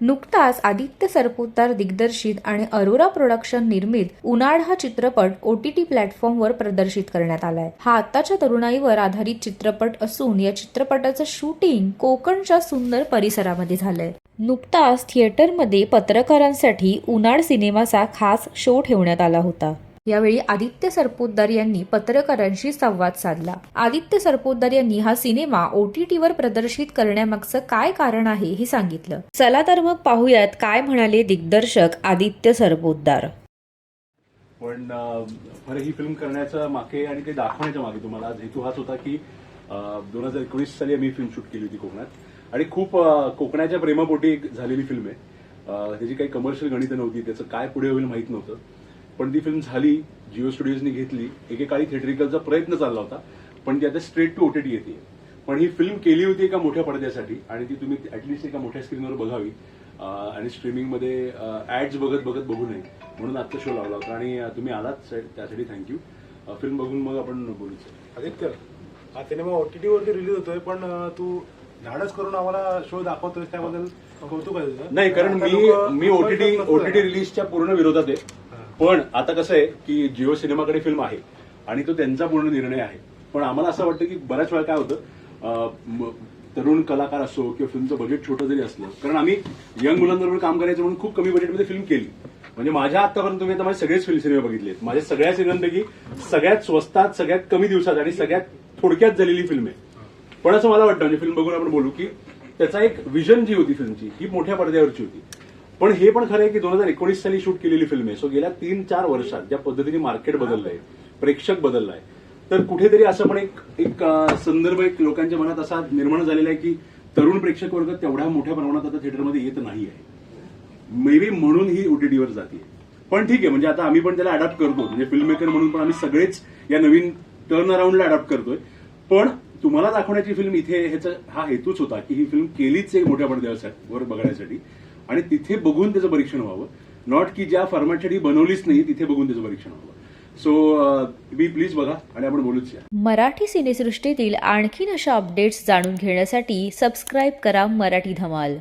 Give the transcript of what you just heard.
नुकताच आदित्य सरपोतदार दिग्दर्शित आणि अरोरा प्रोडक्शन निर्मित उन्हाळ हा चित्रपट ओ टी टी प्लॅटफॉर्मवर प्रदर्शित करण्यात आलाय. हा आत्ताच्या तरुणाईवर आधारित चित्रपट असून या चित्रपटाचं शूटिंग कोकणच्या सुंदर परिसरामध्ये झालंय. नुकताच थिएटरमध्ये पत्रकारांसाठी उन्हाळ सिनेमाचा खास शो ठेवण्यात आला होता. यावेळी आदित्य सरपोतदार यांनी पत्रकारांशी संवाद साधला. आदित्य सरपोतदार यांनी हा सिनेमा ओटीटीवर प्रदर्शित करण्यामागचं काय कारण आहे हे सांगितलं. चला तर मग पाहूयात काय म्हणाले दिग्दर्शक आदित्य सरपोतदार. पण बरं ही फिल्म करण्याच्या मागे आणि ते दाखवण्याच्या मागे तुम्हाला हेतू हाच होता की दोन हजार एकोणीस साली आम्ही फिल्म शूट केली होती कोकणात. आणि खूप कोकणाच्या प्रेमापोटी एक झालेली फिल्म आहे. त्याची काही कमर्शियल गणितं नव्हती त्याचं काय पुढे होईल माहीत नव्हतं. पण ती फिल्म झाली जिओ स्टुडिओजनी घेतली एकेकाळी थिएटरिकलचा प्रयत्न चालला होता पण ती आता स्ट्रेट टू ओटीटी येते. पण ही फिल्म केली होती एका मोठ्या पडद्यासाठी आणि ती तुम्ही ऍटलिस्ट एका मोठ्या स्क्रीनवर बघावी आणि स्ट्रीमिंगमध्ये ऍड्स बघत बघत बघू नये म्हणून आजचा शो लावला होता. आणि तुम्ही आलात त्यासाठी थँक्यू फिल्म बघून मग आपण बोलूच आदित्य हा सिनेमा ओटीटी वरती रिलीज होतोय पण तू धाडस करून आम्हाला शो दाखवतोय त्याबद्दल कौतुक नाही कारण मी मी ओटीटी ओटीटी. रिलीजच्या पूर्ण विरोधात आहे. पण आता कसं आहे की जिओ सिनेमाकडे फिल्म आहे आणि तो त्यांचा पूर्ण निर्णय आहे. पण आम्हाला असं वाटतं की बऱ्याच वेळा काय होतं तरुण कलाकार असो किंवा फिल्मचं बजेट छोटं जरी असलं कारण आम्ही यंग मुलांबरोबर काम करायचं म्हणून खूप कमी बजेटमध्ये फिल्म केली. म्हणजे माझ्या आतापर्यंत तुम्ही आता माझे सगळेच फिल्म सिनेमे बघितलेत. माझ्या सगळ्या सिनेमांपैकी सगळ्यात स्वस्तात सगळ्यात कमी दिवसात आणि सगळ्यात थोडक्यात झालेली फिल्म आहे. पण असं मला वाटतं म्हणजे फिल्म बघून आपण बोलू की त्याचा एक विजन जी होती फिल्मची ही मोठ्या पडद्यावरची होती. पण हे पण खरं आहे की दोन हजार एकोणीस साली शूट केलेली फिल्म आहे. सो गेल्या तीन चार वर्षात ज्या पद्धतीने मार्केट बदललंय प्रेक्षक बदललाय तर कुठेतरी असं पण एक एक संदर्भ एक लोकांच्या मनात असा निर्माण झालेला आहे की तरुण प्रेक्षक वर्ग तेवढ्या मोठ्या प्रमाणात आता थिएटरमध्ये येत नाही आहे. मे बी म्हणून ही ओटीटीवर जाते पण ठीक आहे म्हणजे आता आम्ही पण त्याला अडॅप्ट करतो म्हणजे फिल्म मेकर म्हणून पण आम्ही सगळेच या नवीन टर्न अराउंडला अडॅप्ट करतोय. पण तुम्हाला दाखवण्याची फिल्म इथे ह्याचा हा हेतूच होता की ही फिल्म केलीच एक मोठ्या पडद्यावर बघण्यासाठी आणि तिथे बघून त्याचं परीक्षण व्हावं. नॉट की ज्या फॉर्मॅटसाठी बनवलीच नाही तिथे बघून त्याचं परीक्षण व्हावं. सो बी प्लीज बघा आणि आपण बोलूच या. मराठी सिनेसृष्टीतील आणखीन अशा अपडेट्स जाणून घेण्यासाठी सबस्क्राईब करा मराठी धमाल.